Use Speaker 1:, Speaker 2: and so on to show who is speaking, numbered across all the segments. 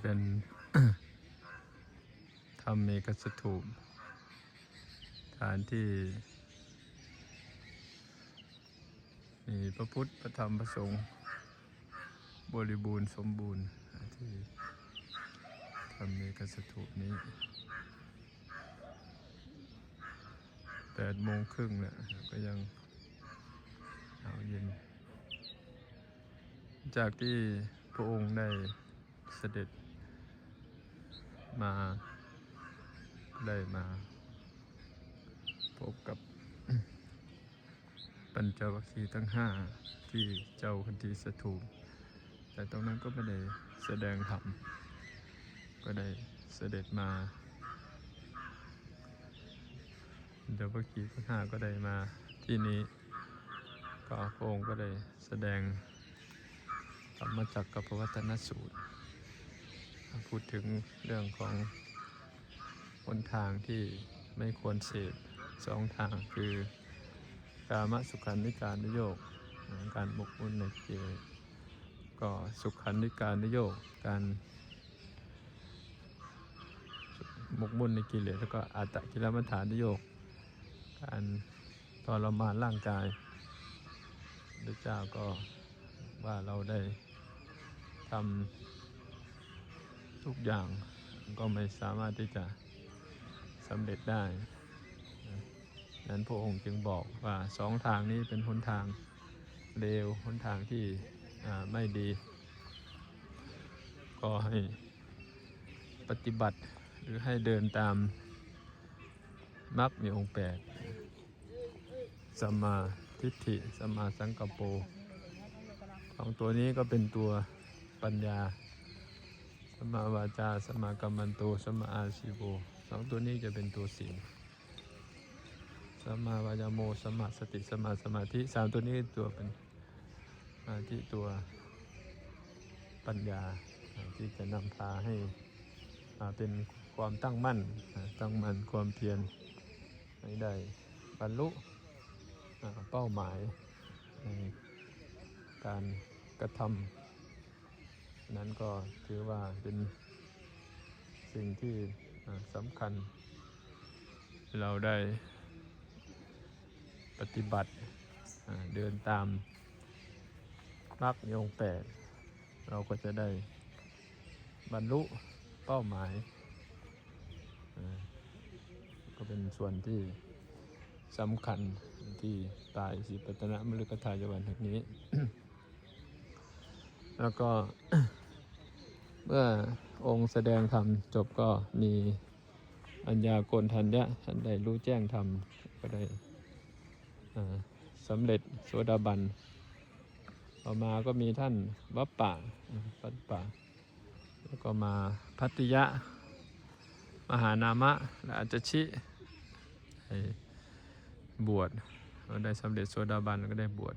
Speaker 1: เป็นธรรมเมกสถูปฐานที่ มีพระพุทธ พระธรรม พระสงฆ์บริบูรณ์สมบูรณ์ที่ธรรมเมกสถูปนี้แปดโมงครึ่งแล้วก็ยังเอาวเย็น จากที่พระองค์ได้เสด็จ มาได้มา พบกับ ปัญจวัคคีย์ทั้งห้าที่เจ้าคันธีสถูปแต่ตรงนั้นก็ไม่ได้แสดงธรรมก็ได้เสด็จมาปัญจวัคคีย์ทั้งห้าก็ได้มาที่นี้ก็พระองค์ก็ได้แสดงธรรมจักรกับพวัตนสูตร พูดถึงเรื่องของหนทางที่ไม่ควรเสพสองทางคือกามสุขันธิการนิโยกการบกมุ่นในเกก็สุขันธิการนิโยกการหมกมุ่นในกิเลสแล้วก็อัตตกิลมัฏฐานนิโยก การทรมานร่างกายพระเจ้าก็ว่าเราได้ทำ ทุกอย่างก็ไม่สามารถที่จะสำเร็จได้ นั้นพระองค์จึงบอกว่าสองทางนี้เป็นหนทางเลวหนทางที่ไม่ดี ก็ให้ปฏิบัติหรือให้เดินตามมรรคมีองค์แปดสัมมาทิฏฐิสัมมาสังกัปโปสองตัวนี้ก็เป็นตัวปัญญา สมาวาจา สมากัมมันโต สมาอาชีโวสองตัวนี้จะเป็นตัวศีลสมาวายโมสัมาสติ สมาสมาธิสามตัวนี้ตัวเป็นอ่าที่ตัวปัญญาที่จะนำพาให้อ่าเป็นความตั้งมั่น ตั้งมั่นความเพียรให้ได้บรรลุเป้าหมายในการกระทำ นั้นก็ถือว่าเป็นสิ่งที่สำคัญ เราได้ปฏิบัติเดินตามมรรคมีองแปดเราก็จะได้บรรลุเป้าหมาย ก็เป็นส่วนที่สำคัญที่ตายสิปัตนะมฤคทายวันแห่งนี้ แล้วก็ เมื่อองค์แสดงธรรมจบก็มีอัญญาโกณทัญญะท่านได้รู้แจ้งธรรมก็ได้สำเร็จโสดาบัน ต่อมาก็มีท่านวัปปะวัปปะ แล้วก็มาพัติยะ มหานามะ และอาจชิบวชก็ได้สำเร็จโสดาบันแล้วก็ได้บวช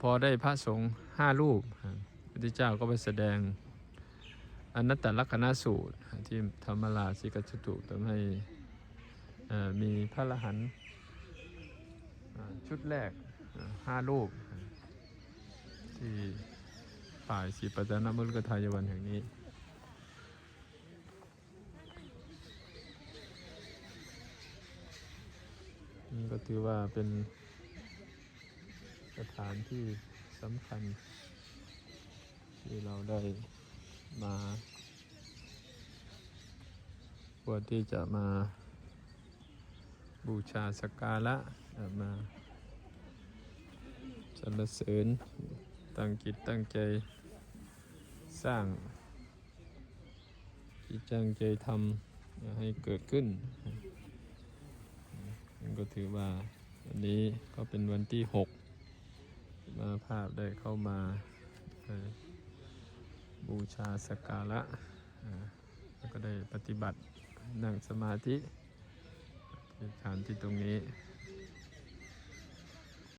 Speaker 1: พอได้พระสงฆ์ห้ารูปพระพุทธเจ้าก็ไปแสดงอนัตตลักษณสูตรที่ธรรมราชิกจตุทำให้มีพระอรหันชุดแรกห้ารูป ที่ฝ่ายสีปัตนมุลกทายวันแห่งนี้นี่ก็ถือว่าเป็น ถานที่สำคัญ ที่เราได้มาควรที่จะมาบูชาสักการะอ่ามาสรรเสริญตั้งจิตตั้งใจสร้างที่ตั้งใจทำให้เกิดขึ้นนั่นก็ถือว่าวันนี้ก็เป็นวันที่หก มาภาพได้เข้ามาบูชาสักการะแล้วก็ได้ปฏิบัตินั่งสมาธิที่ฐานที่ตรงนี้